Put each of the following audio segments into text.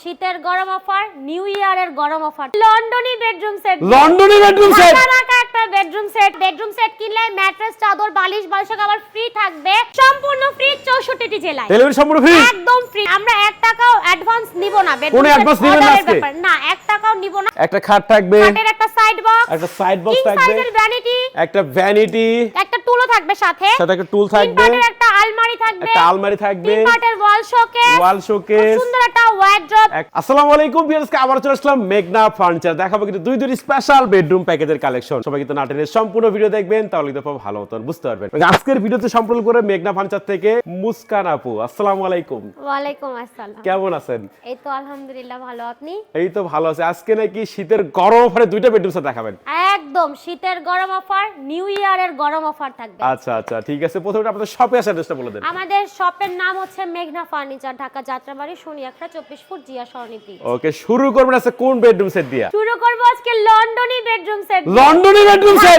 শীতের গরম offer new ইয়ারের গরম অফার। লন্ডনি বেডরুম সেট। লন্ডনে বেডরুম সেট। ঢাকা একটা বেডরুম সেট। বেডরুম সেট কিনলে ম্যাট্রেস চাদর বালিশ বালিশ আবার ফ্রি থাকবে। সম্পূর্ণ ফ্রি চৌষট্টিটি জেলায়। ডেলিভারি সম্পূর্ণ ফ্রি একদম ফ্রি আমরা এক টাকাও অ্যাডভান্স নিব না। bedroom কোনো advance নিবেন না আজকে? না এক টাকাও নিব না। একটা খাট থাকবে। খাটের একটা সাইড বক্স একটা সাইড বক্স থাকবে। সাইজের ভ্যানিটি একটা ভ্যানিটি একটা টুলও থাকবে সাথে। সাথে একটা টুল থাকবে। একটা আলমারি থাকবে। একটা আলমারি থাকবে। তিন পার্টের ওয়াল শোকেস ওয়াল শোকেস সুন্দর একটা ওয়ার্ড্রপ আসসালামু আলাইকুম ভিউয়ার্সকে আবার চলে আসলাম মেঘনা ফার্নিচার দেখাবো কিন্তু দুই দুই স্পেশাল বেডরুম প্যাকেজের কালেকশন সবাই কিন্তু নাটেনের সম্পূর্ণ ভিডিও দেখবেন তাহলে কিন্তু ভালো মতন বুঝতে পারবেন। আজকের ভিডিওতে সম্পূর্ণ করে মেঘনা ফার্নিচার থেকে মুস্কান আপু। আসসালামু আলাইকুম। ওয়ালাইকুম আসসালাম। কেমন আছেন? এই তো আলহামদুলিল্লাহ ভালো। আপনি? এই তো ভালো আছে। আজকে নাকি শীতের গরম অফারে দুইটা বেডরুম সেট দেখাবেন। একদম শীতের গরম অফার নিউ ইয়ারের গরম অফার থাকবে। আচ্ছা আচ্ছা ঠিক আছে। প্রথমে আপনাদের শপে আসার অ্যাড্রেসটা বলে দেন। আমাদের শপের নাম হচ্ছে মেঘনা ফার্নিচার ঢাকা যাত্রাবাড়ি শনিয়াখড়া চব্বিশ ফুট জিয়া সরণিতি ওকে শুরু করবেন আজকে কোন বেডরুম সেট দিয়া? শুরু করব আজকে লন্ডনি বেডরুম সেট লন্ডনে বেডরুম সেট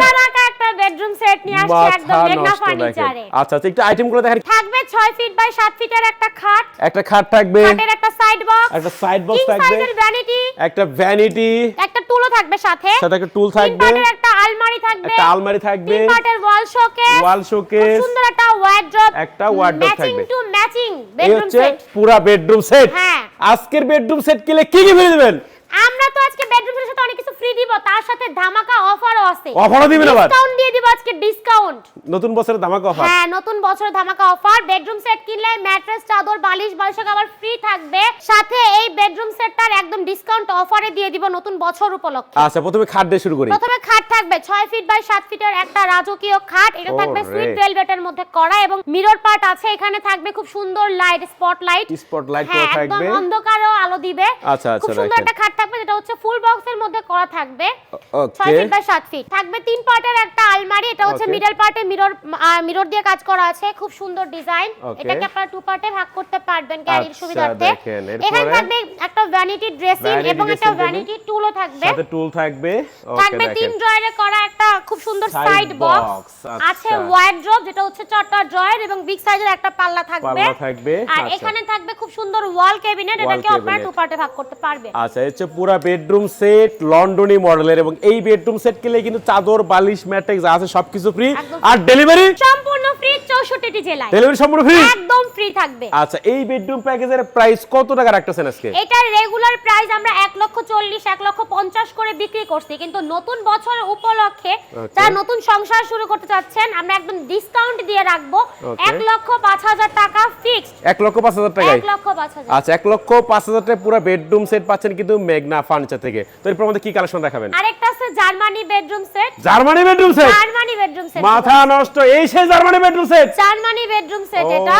একটা বেডরুম সেট নিয়ে আসছে একদম মেঘনা ফার্নিচারে। আচ্ছা আচ্ছা একটু আইটেমগুলো দেখেন। থাকবে 6 ফিট বাই 7 ফিটের একটা খাট। একটা খাট থাকবে। খাটের একটা সাইড বক্স একটা সাইড বক্স থাকবে। একটা ভ্যানিটি একটা টুলও থাকবে সাথে। সাথে একটা টুল থাকবে। আলমারি থাকবে একটা আলমারি থাকবে তিন পার্টের ওয়াল শোকেস ওয়াল শোকেস সুন্দর একটা ওয়ার্ড্রপ একটা ওয়ার্ড্রপ থাকবে। টু ম্যাচিং বেডরুম সেট পুরো বেডরুম সেট হ্যাঁ। আজকের বেডরুম সেট কিলে কি কি ফ্রি দিবেন? আমরা তো আজকে বেডরুম সেটের সাথে অনেক কিছু ফ্রি দিব তার সাথে ধামাকা অফারও আছে। অফারও দিবেন আবার? ডিসকাউন্ট দিয়ে দিব আজকে ডিসকাউন্ট নতুন বছরের ধামাকা অফার হ্যাঁ নতুন বছরের ধামাকা অফার বেডরুম সেট কিনলে ম্যাট্রেস চাদর বালিশ বালিশ আবার ফ্রি থাকবে। সাথে এই বেডরুম সেটটার একদম ডিসকাউন্ট অফারে দিয়ে দিব নতুন বছর উপলক্ষে। আচ্ছা প্রথমে খাট দিয়ে শুরু করি। প্রথমে খাট থাকবে 6 ফিট বাই 7 ফিটের একটা রাজকীয় খাট। এটা থাকবে। সুইট ভেলভেটের মধ্যে করা এবং মিরর পার্ট আছে এখানে থাকবে খুব সুন্দর লাইট স্পটলাইট স্পটলাইট করা একদম থাকবে। অন্ধকারও আলো দিবে। আচ্ছা, আচ্ছা, খুব সুন্দর একটা খাট থাকবে যেটা হচ্ছে ফুল বক্সের মধ্যে করা থাকবে। ওকে ফিট বাই সাত ফিট থাকবে তিন পার্টের একটা আলমারি এটা হচ্ছে. মিডল পার্টে মিরর মিরর মিরর দিয়ে কাজ করা আছে খুব সুন্দর ডিজাইন এটাকে আপনারা টু পার্টে ভাগ করতে পারবেন ক্যারির আচ্ছা, সুবিধার্থে। এখানে থাকবে একটা ভ্যানিটি ড্রেসিং এবং একটা ভ্যানিটি টুলও থাকবে। সাথে টুল থাকবে। থাকবে তিন ড্রয়ারে করা একটা খুব সুন্দর সাইড বক্স আচ্ছা। আছে ওয়ার্ড্রপ যেটা হচ্ছে চারটা ড্রয়ার এবং বিগ সাইজের একটা পাল্লা থাকবে। থাকবে, আর আচ্ছা। এখানে থাকবে খুব সুন্দর ওয়াল ক্যাবিনেট এটাকে আপনারা টু পার্টে ভাগ করতে পারবেন। আচ্ছা হচ্ছে পুরা বেডরুম সেট লন্ডনি মডেলের এবং এই বেডরুম সেট কিনলে কিন্তু চাদর বালিশ ম্যাট্রিক্স আছে সবকিছু ফ্রি আর ডেলিভারি সম্পূর্ণ চৌষট্টিটি জেলায়। ডেলিভারি সম্পূর্ণ ফ্রি একদম ফ্রি থাকবে। আচ্ছা এই বেডরুম প্যাকেজের প্রাইস কত টাকা রাখতেছেন আজকে? এটার রেগুলার প্রাইস আমরা এক লক্ষ চল্লিশ এক লক্ষ পঞ্চাশ করে বিক্রি করছি। কিন্তু নতুন বছর উপলক্ষে. যারা নতুন সংসার শুরু করতে চাচ্ছেন আমরা একদম ডিসকাউন্ট দিয়ে রাখব। Okay. এক লক্ষ পাঁচ হাজার টাকা ফিক্সড এক লক্ষ পাঁচ হাজার টাকায়? এক লক্ষ পাঁচ হাজার। আচ্ছা এক লক্ষ পাঁচ হাজার টাকা পুরো বেডরুম সেট পাচ্ছেন কিন্তু মেঘনা ফার্নিচার থেকে। তো এরপর আমাদের কি কালেকশন দেখাবেন? আরেকটা আছে Germany bedroom set Germany bedroom set Germany bedroom set মাথা নষ্ট এই সেই Germany bedroom set Germany bedroom set এটা।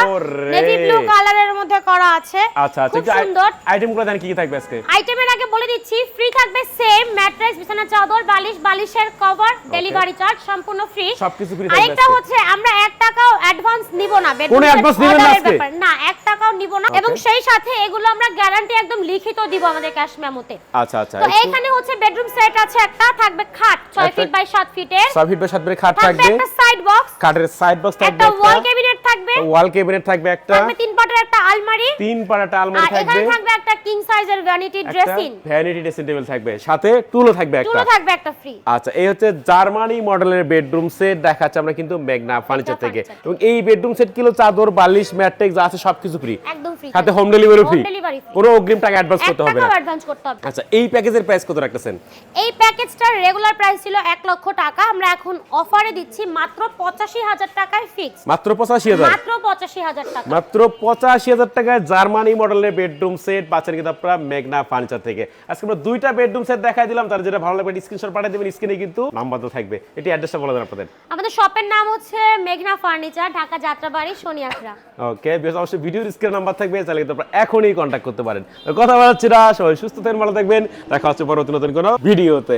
নেভি ব্লু কালারের মধ্যে করা আছে। আচ্ছা আচ্ছা খুব সুন্দর। আইটেমগুলো দেন কি কি থাকবে আজকে? আইটেমের আগে বলে দিচ্ছি ফ্রি থাকবে সেম ম্যাট্রেস বিছানা চাদর বালিশ বালিশের কভার ডেলিভারি চার্জ সম্পূর্ণ ফ্রি সবকিছু ফ্রি থাকবে আরেকটা হচ্ছে আমরা 1 টাকাও অ্যাডভান্স নিব না বেডরুম কোনো অ্যাডভান্স নিবেন না। না টাকাও নিব না। এবং সেই সাথে এগুলো আমরা গ্যারান্টি একদম লিখিত দিব আমাদের ক্যাশ মেমোতে আচ্ছা আচ্ছা। তো এখানে হচ্ছে বেডরুম সেট আছে একটা থাকবে খাট 6 ফিট বাই 7 ফিটের 6 ফিট বাই 7 ফিট খাট থাকবে একটা সাইড বক্স খাটের সাইড বক্স থাকবে একটা ওয়াল ক্যাবিনেট থাকবে। ওয়াল ক্যাবিনেট থাকবে একটা। থাকবে তিন পাটের আলমারি। তিন পাড়াটা আলমারি থাকবে এখানে থাকবে। একটা কিং সাইজের vanity dressing vanity dressing table থাকবে। সাথে টুলও থাকবে একটা। টুলও থাকবে একটা ফ্রি আচ্ছা এই হচ্ছে জার্মানি মডেলের বেডরুম সেট দেখাচ্ছে আমরা কিন্তু মেঘনা ফার্নিচার থেকে। এবং এই বেডরুম সেট কিলো চাদর বালিশ ম্যাট্রিক্স আছে সবকিছু ফ্রি একদম ফ্রি সাথে হোম ডেলিভারি ফ্রি। কোনো অগ্রিম টাকা অ্যাডভান্স করতে হবে না। অ্যাডভান্স করতে হবে আচ্ছা এই প্যাকেজের প্রাইস কত রাখতেছেন? এই প্যাকেজটার রেগুলার প্রাইস ছিল এক লক্ষ টাকা। আমরা এখন অফারে দিচ্ছি মাত্র পঁচাশি হাজার টাকায় ফিক্স মাত্র পঁচাশি হাজার। মাত্র পঁচাশি হাজার টাকা। মাত্র পঁচাশি হাজার টাকায় জার্মানি মডেলের বেডরুম সেট পাচ্ছেন কিন্তু আপনারা মেঘনা ফার্নিচার থেকে। আজকে আমরা দুইটা বেডরুম সেট দেখাই দিলাম তার যেটা ভালো লাগবে স্ক্রিনশট পাঠিয়ে দেবেন স্ক্রিনে কিন্তু নাম্বার তো থাকবে। এটি অ্যাড্রেসটা বলে দেন আপনাদের। আমাদের শপের নাম হচ্ছে মেঘনা ফার্নিচার ঢাকা যাত্রাবাড়ি শনিয়াখড়া ওকে বেশ অবশ্যই ভিডিওর স্ক্রিনে নাম্বার থাকবে চাইলে কিন্তু আপনারা এখনই কন্ট্যাক্ট করতে পারেন। কথা বলা হচ্ছে না সবাই সুস্থ থাকবেন ভালো থাকবেন। দেখা হচ্ছে পরবর্তী নতুন কোনো ভিডিওতে।